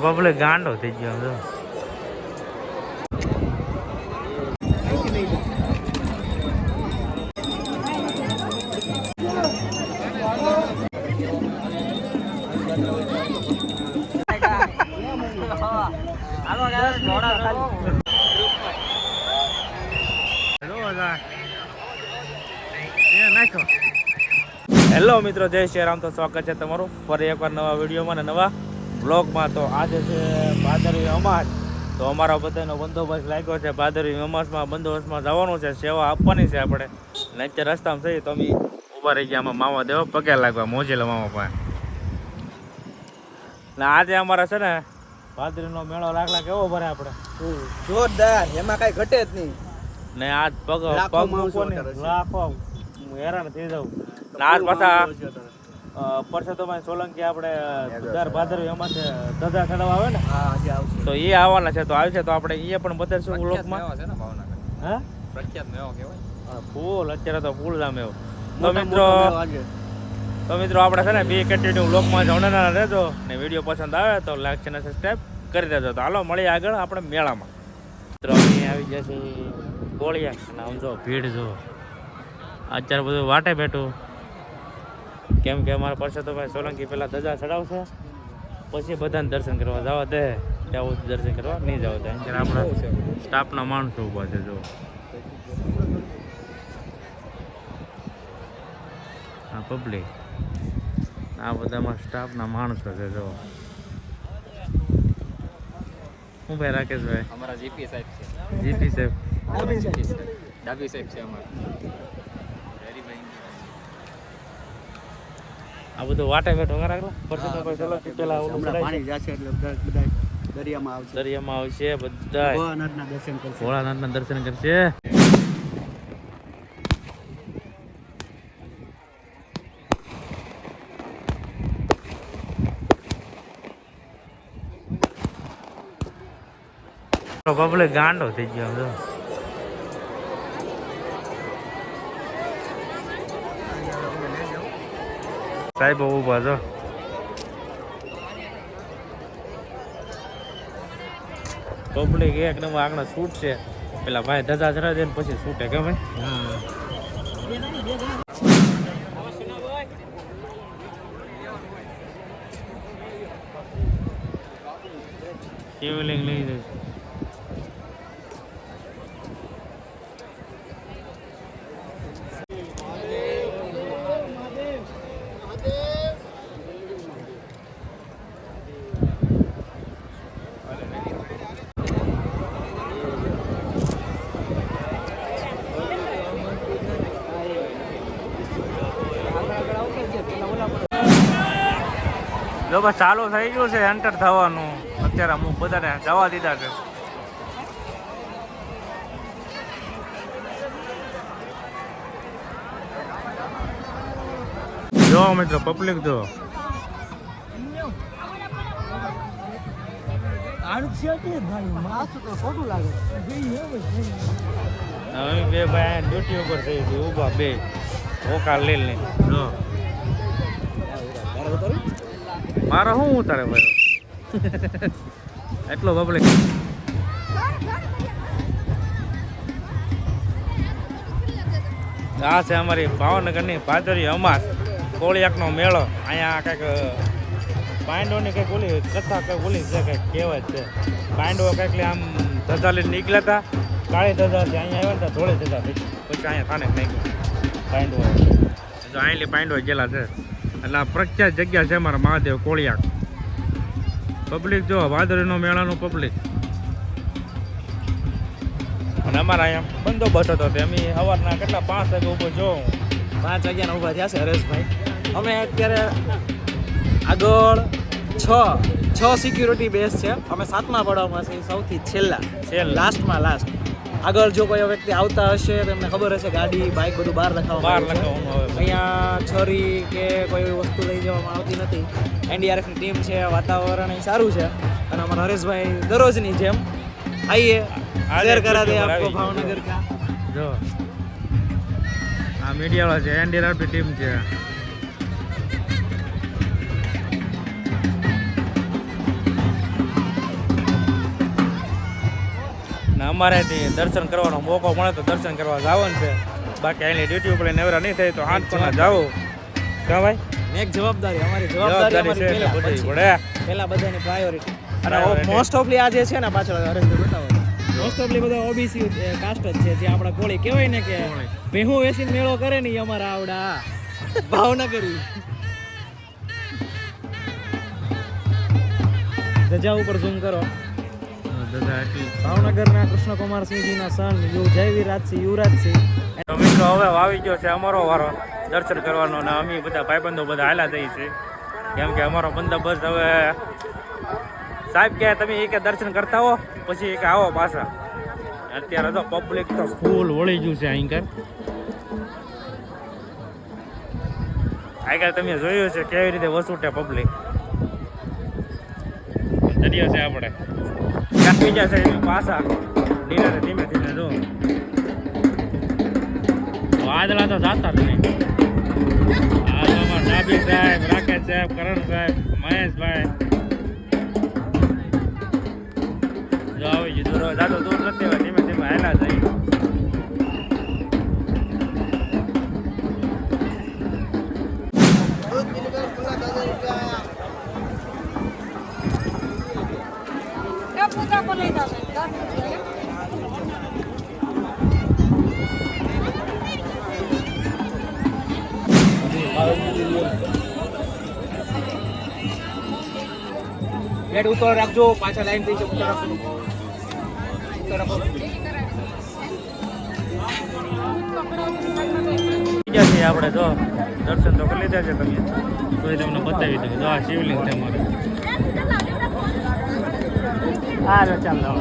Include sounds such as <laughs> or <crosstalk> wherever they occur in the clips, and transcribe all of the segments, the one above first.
Public ગાંડો થઈ ગયો જો હેલો મિત્રો, જય શ્રી રામ. તો સ્વાગત છે તમારું. ફરી એકવાર નવા વિડીયોમાં અને નવા બ્લોગમાં તો આજે છે ભાદરવી અમાસ. તો અમારા બધાનો બંદોબસ્ત લાગ્યો છે. ભાદરવી અમાસમાં બંદોબસ્તમાં જવાનું છે. સેવા આપવાની છે આપણે. અને અત્યારે રસ્તામાં જઈએ તો અમે ઊભા રહી ગયા. આમાં માવા દેવા પગે લાગવા મોજેલા મામા પાસે. ને આજે અમારે છે ને ભાદરવીનો મેળો લાગલા કેવો ભરે આપણે? જોરદાર. એમાં કઈ ઘટે જ નહીં. ને આજ પગ પગ. લાખો. હું હેરાન થઈ જાઉં. આજ પાછા પરસોત્તમભાઈ સોલંકી આપણે દર ભાદરવી એમાં છે ધજા ચડાવવા આવે ને? તો એ આવવાના છે તો આવશે તો આપણે એ પણ બતાવીશું લોકમાં હા? ફૂલ અત્યારે તો ફૂલ જામ એવો. તો મિત્રો. તો મિત્રો આપણે છે ને બી કન્ટિન્યુ લોકમાં જણાના રહેજો. ને વીડિયો પસંદ આવે તો લાઈક ચેનલ સબસ્ક્રાઈબ કરી દેજો. તો હાલો મળીએ આગળ આપણે મેળામાં. મિત્રો આવી જશે ગોળિયા. અને આમ જો ભીડ જો. અત્યારે બધું વાટે બેઠું. કેમ કે અમારા પરસોત્તમભાઈ સોલંકી પહેલાં ધજા ચડાવશે. પછી બધાને દર્શન કરવા જવા દે. ત્યાં સુધી દર્શન કરવા નહીં જવા દે. આપણા સ્ટાફના માણસો ઊભા છે જો. આ પબ્લિક આ બધામાં સ્ટાફના માણસો છે જો. શું ભાઈ રાકેશભાઈ? અમારા જીપી સાહેબ છે. જીપી સાહેબ. ડાબી સાહેબ છે અમારા. આ બધું વાટે પહેલા ઓલું હમણાં પાણી જશે એટલે બધા બધા દરિયામાં આવશે. દરિયામાં આવશે બધા ભોળાનાથના દર્શન કરશે. ભોળાનાથના દર્શન કરશે. પબ્લિક ગાંડો થઈ ગયો સાહેબ ઊભા છો? પબ્લિક એક નંબર આગળ શૂટ છે. પેલા ભાઈ ધજા ચડા દે ને પછી છૂટે કે ભાઈ? શિવલિંગ લઈ જઈશ? જો બસ ચાલુ થઈ ગયું છે એન્ટર થવાનું. અત્યારે અમુક બધાને જવા દીધા છે. જો મિત્રો પબ્લિક જો. અમે બે ભાઈ ડ્યુટી ઉપર થઈ ગયું, ઊભા બે. ઓકા લઈ લઈ મારો શું ઉતારે ભાઈ? <laughs> એટલો પબ્લિક આ છે અમારી ભાવનગરની ભાદરી અમાસ કોળિયાકનો મેળો. અહીંયા કંઈક પાંડવની કંઈક ઓલી કથા કંઈક ઓલી છે કંઈક કહેવત છે. પાંડવો કંઈક આમ ધજા લઈને નીકળ્યા હતા કાળી ધજા છે અહીંયા આવ્યા હતા ધોળી ધજા પછી અહીંયા થાને નહીં પાંડવો. જો અહીંલી પાંડવો ગયેલા છે. એટલે આ પ્રખ્યાત જગ્યા છે અમારા મહાદેવ કોળિયાક. પબ્લિક જો વાદળીનો મેળાનું પબ્લિક અને અમારા અહીંયા બંદોબસ્ત હતો અમે સવારના કેટલા? પાંચ વાગે ઊભો જો પાંચ વાગ્યાના ઊભા થયા છે હરેશભાઈ. અમે અત્યારે આગળ છ છ સિક્યુરિટી બેસ છે. અમે સાતમા પડાવમાં છીએ સૌથી છેલ્લા. છે લાસ્ટમાં લાસ્ટ આગળ જો કોઈ વ્યક્તિ આવતા હશે તો એમને ખબર હશે ગાડી બાઇક બધું બહાર બહાર આવ્યું છે. લખાવવાનું અહીંયા છોરી કે કોઈ એવી વસ્તુ લઈ જવામાં આવતી નથી. એનડીઆરએફની ટીમ છે વાતાવરણ સારું છે અને અમારા હરેશભાઈ દરરોજની જેમ આઈએ શેર કરા દે આપકો ભાવનગર કા? જો આ મીડિયાવાળા છે એનડીઆરએફની ટીમ છે. અમારે દર્શન કરવાનો મોકો મળે તો દર્શન કરવા જવાનું છે. બાકી અહીંની ડ્યુટી ઉપર નેવરા નહીં થાય તો હાથ કોના જાઓ કા ભાઈ. એક જવાબદારી અમારી જવાબદારી છે. પડે પહેલા બધાની પ્રાયોરિટી અને મોસ્ટ ઓફલી આ જે છે ને પાછળ હરેશભાઈ બતાવો. મોસ્ટ ઓફલી બધા ઓબીસી કાસ્ટ જ છે જે આપણા કોળી કહેવાય ને કે ભેહું વેસીને મેળો કરે ને અમારા આવડા. ભાવનગરી. ધજા ઉપર ઝૂમ કરો. ભાવનગરના કૃષ્ણકુમાર સિંહજીના સન યુ જયવીરાજસિંહ યુવરાજસિંહ. તો હવે આવી ગયો છે અમારો વારો. દર્શન કરવાનો અને અમે બધા ભાઈબંધો બધા હાલા જઈએ છીએ કેમ કે અમારો બંદોબસ્ત હવે સાહેબ કે તમે એક દર્શન કરતા હો પછી એક આવો પાછા. અત્યારે તો પબ્લિક તો ફૂલ વળી ગયું છે અહીં કર. આગળ તમે જોયું છે કેવી રીતે વસૂટે પબ્લિક દરિયો છે આપણે. કાપી જશે પાછા ધીમે ધીમે. વાદળા તો જાતા જ નહીં. આ તો સાહેબ રાકેશ સાહેબ કરણ સાહેબ મહેશભાઈ. જો આવી દૂર જાતો દૂર નથી ધીમે ધીમે હાલા bolita, બેડ ઉતર રાખજો, પાછા લાઈન થઈ છે ઉતાર રાખો ઉતાર રાખો આપણે જો દર્શન તો કરી લીધા છે તમે. તો એ તમને બતાવી દઉં. જો આ શિવલિંગ છે મારે હા ચાલો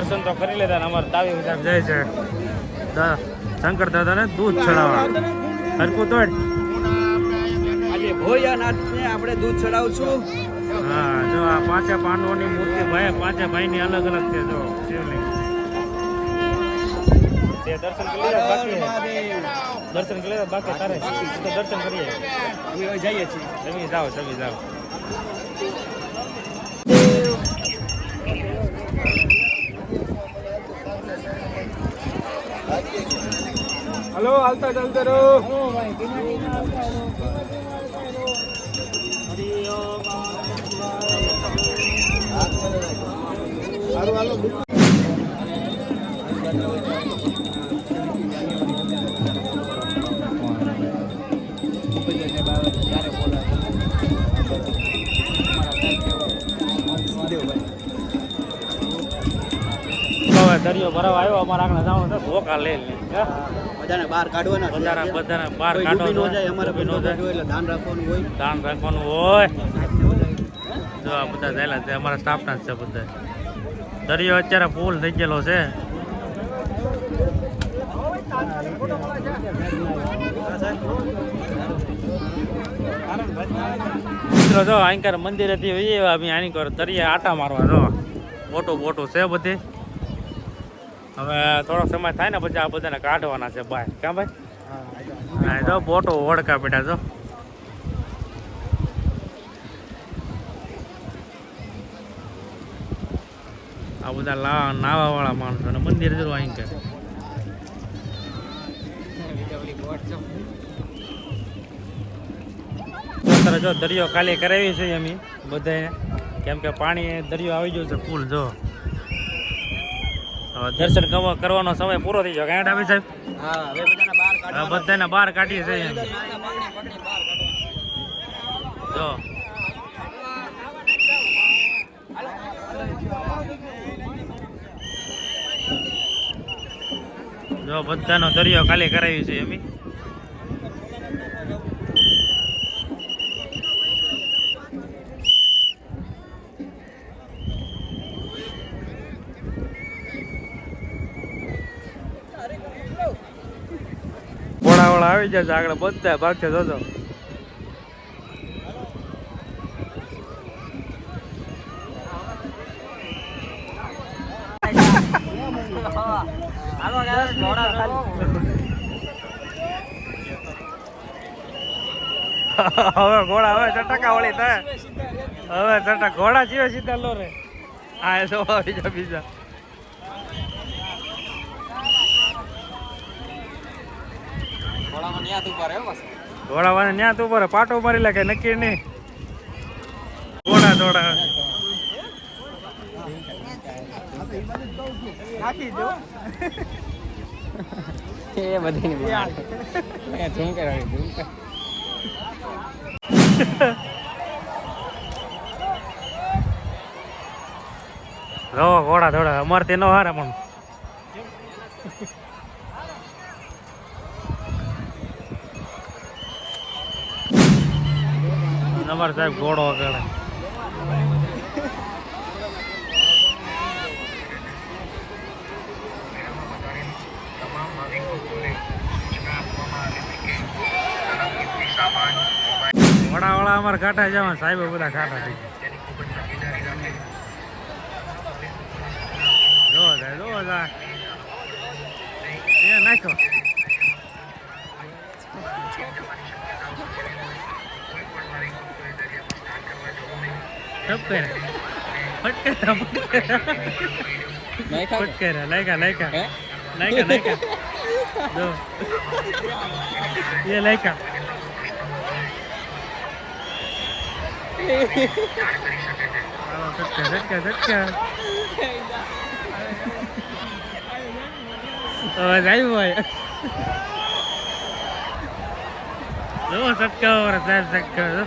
દર્શન તો કરી લેતા અમારે તાવી જાય છે. શંકર દાદાને દૂધ ચડાવવા. હરકું તોડ આજે ભોળિયાનાથને આપણે દૂધ ચડાવશું. હા જો આ પાંચે પાંડવોની મૂર્તિ ભાઈ પાંચે ભાઈની અલગ અલગ છે જો શિવલિંગ તે દર્શન કરી લીધા બાકી. દર્શન કરી લીધા બાકી તારે. તો દર્શન કરીએ. જઈએ છીએ. તમે જાઓ તમે જાઓ. હલો હાલતા ચાલતા રહો હવે દરિયો ભરાવા આવ્યો અમારા આગળ જવાનું ધોકા લઈ લે? બધાને બહાર કાઢવાના. બધાના બધાના બહાર કાઢો નો જાય અમારે ડૂબી નો જાય. એટલે ધ્યાન રાખવાનું હોય. દાન રાખવાનું હોય. જો આ બધા થયેલા છે અમારા સ્ટાફના જ છે બધા. દરિયો અત્યારે ફૂલ થઈ ગયેલો છે. મિત્રો જો આંકર મંદિરેથી આની કર દરિયા આટા મારવા જો. મોટું મોટું છે બધી. હવે થોડો સમય થાય ને પછી આ બધાને કાઢવાના છે બહાર. ક્યાં ભાઈ? હા જો બોટો ઓળખા બેટા જો આ બધા લા નાવા વાળા માણસો ને મંદિર જરૂર અહીં કે. અત્યારે જો દરિયો ખાલી કરાવી છે અમે બધાએ કેમ કે પાણી દરિયો આવી ગયો છે ફૂલ જો. દર્શન કરવા- કરવાનો સમય પૂરો થઈ ગયો. કાંઈ ડાબી સાહેબ? હા બધાને બહાર કાઢીએ છીએ જો. જો બધાનો દરિયો ખાલી કરાવી છે અમે ઘોડાવાળા છે આગળ બધા ભાગ છે, જોજો. હવે ઘોડા, હવે ચટકા વળી થાય. હવે ચટક, ઘોડા જીવે સીધા લો રે. આ એ બીજા બીજા. ઘોડામાં ન્યા તું પર પાટો મારી લે કે નક્કી નહીં. ઘોડા દોડા. એ બધી ઘોડા દોડા. અમારે તેનો હારા હારે પણ. અમારે સાહેબ ઘોડો વગાડે ઘોડા વડા અમારે કાંઠા જવા સાહેબ બધા કાંઠા થઈ જો જાય જો જાય એ નાખો ટપકે ફટકે ફટકે નહીં ખાવ ફટકે લાયકા લાયકા હે લાયકા લાયકા જો એ લાયકા આવો ઝટકા ઝટકા ઝટકા અવાજ આવ્યો હોય જો ઝટકા વાળા સાહેબ ઝટકા જો